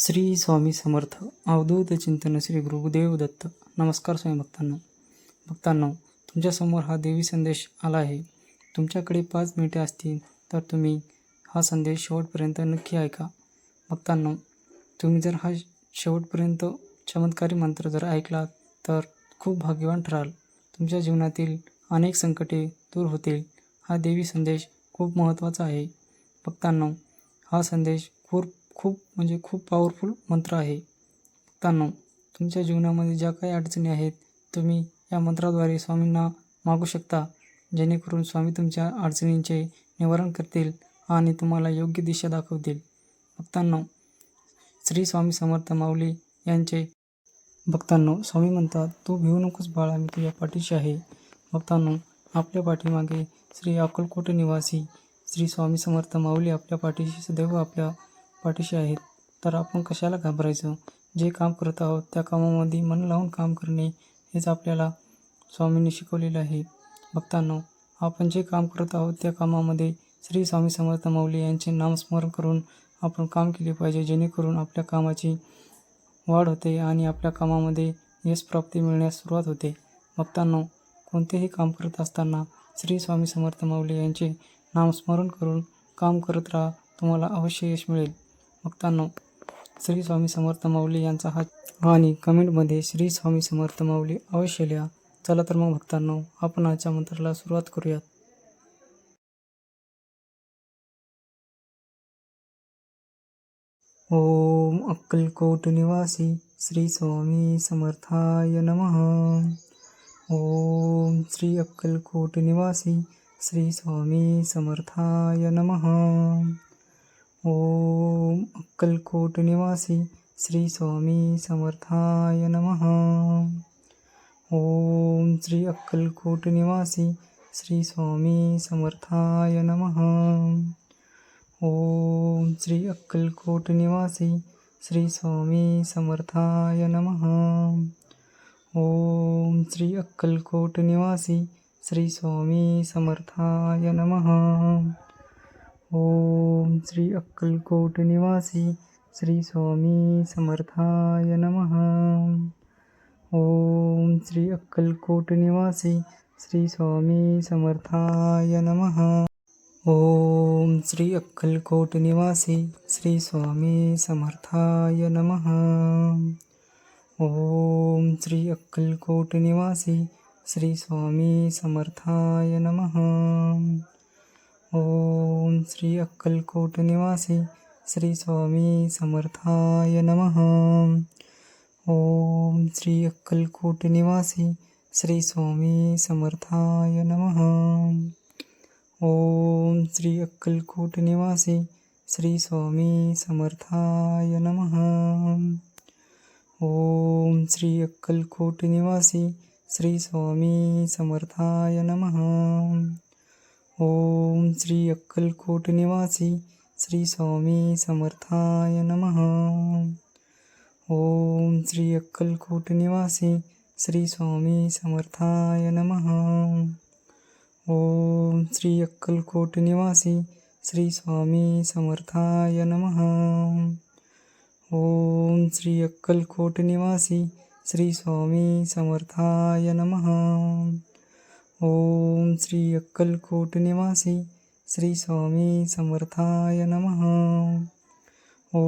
श्री स्वामी समर्थ अवधूत चिंतन श्री गुरुदेव दत्त. नमस्कार स्वामी भक्तांना भक्तांनो तुमच्यासमोर हा देवी संदेश आला आहे. तुमच्याकडे पाच मिनिटे असतील तर तुम्ही हा संदेश शेवटपर्यंत नक्की ऐका. भक्तांना तुम्ही जर हा शेवटपर्यंत चमत्कारी मंत्र जर ऐकला तर खूप भाग्यवान ठराल. तुमच्या जीवनातील अनेक संकटे दूर होतील. हा देवी संदेश खूप महत्त्वाचा आहे. भक्तांना हा संदेश खूप खूप म्हणजे खूप पॉवरफुल मंत्र आहे. भक्तांनो तुमच्या जीवनामध्ये ज्या काही अडचणी आहेत तुम्ही या मंत्राद्वारे स्वामींना मागू शकता. जेणेकरून स्वामी तुमच्या अडचणींचे निवारण करतील आणि तुम्हाला योग्य दिशा दाखवतील. भक्तांनो श्री स्वामी समर्थ माऊली यांचे भक्तांनो स्वामी म्हणतात तू भिवू नकोस बाळा मी तुझ्या पाठीशी आहे. भक्तांनो आपल्या पाठीमागे श्री अक्कलकोट निवासी श्री स्वामी समर्थ माऊली आपल्या पाठीशी सदैव आपल्या पाठीशी आहेत. तर आपण कशाला घाबरायचं? जे काम करत आहोत त्या कामामध्ये मन लावून काम करणे हेच आपल्याला स्वामींनी शिकवलेलं आहे. भक्तांनो आपण जे काम करत आहोत त्या कामामध्ये श्री स्वामी समर्थ माऊली यांचे नामस्मरण करून आपण काम केले पाहिजे जेणेकरून आपल्या कामाची वाढ होते आणि आपल्या कामामध्ये यश प्राप्ती मिळण्यास सुरुवात होते. भक्तांनो कोणतेही काम करत असताना श्री स्वामी समर्थ माऊली यांचे नामस्मरण करून काम करत राहा तुम्हाला अवश्य यश मिळेल. भक्तांनो श्री स्वामी समर्थ माऊली यांचा हा आणि कमेंटमध्ये श्री स्वामी समर्थ माऊली अवश्य लिहा. चला तर मग भक्तांनो आपण आजच्या मंत्राला सुरुवात करूयात. ओम अक्कलकोट निवासी श्री स्वामी समर्थाय नमः. ओम श्री अक्कलकोट निवासी श्री स्वामी समर्थाय नमः. ओम अक्कलकोट निवासी श्री स्वामी समर्थाय नमः। ओम श्री अक्कलकोट निवासी श्री स्वामी समर्थाय नमः। ओम श्री अक्कलकोट निवासी श्री स्वामी समर्थाय नमः। ओम श्री अक्कलकोट निवासी श्री स्वामी समर्थाय नमः। ओम श्री अक्कलकोट निवासी श्री स्वामी समर्थाय नमः। ओम श्री अक्कलकोट निवासी श्री स्वामी समर्थाय नमः। ओम श्री अक्कलकोट निवासी श्री स्वामी समर्थाय नमः। ओम श्री अक्कलकोट निवासी श्री स्वामी समर्थाय नमः। ओम श्री अक्कलकोट निवासी श्री स्वामी समर्थाय नमः। ओम श्री अक्कलकोट निवासी श्री स्वामी समर्थाय नमः। ओम श्री अक्कलकोट निवासी श्री स्वामी समर्थाय नमः। ओम श्री अक्कलकोट निवासी श्री स्वामी समर्थाय नमः। ओम श्री अक्कलकोट निवासी श्री स्वामी समर्थाय नमः। ओम श्री अक्कलकोट निवासी श्री स्वामी समर्थाय नमः। ओम श्री अक्कलकोट निवासी श्री स्वामी समर्थाय नमः। ओम श्री अक्कलकोट निवासी श्री स्वामी समर्थाय नमः। ओम श्री अक्कलकोट निवासी श्री स्वामी समर्थाय नमः. ओ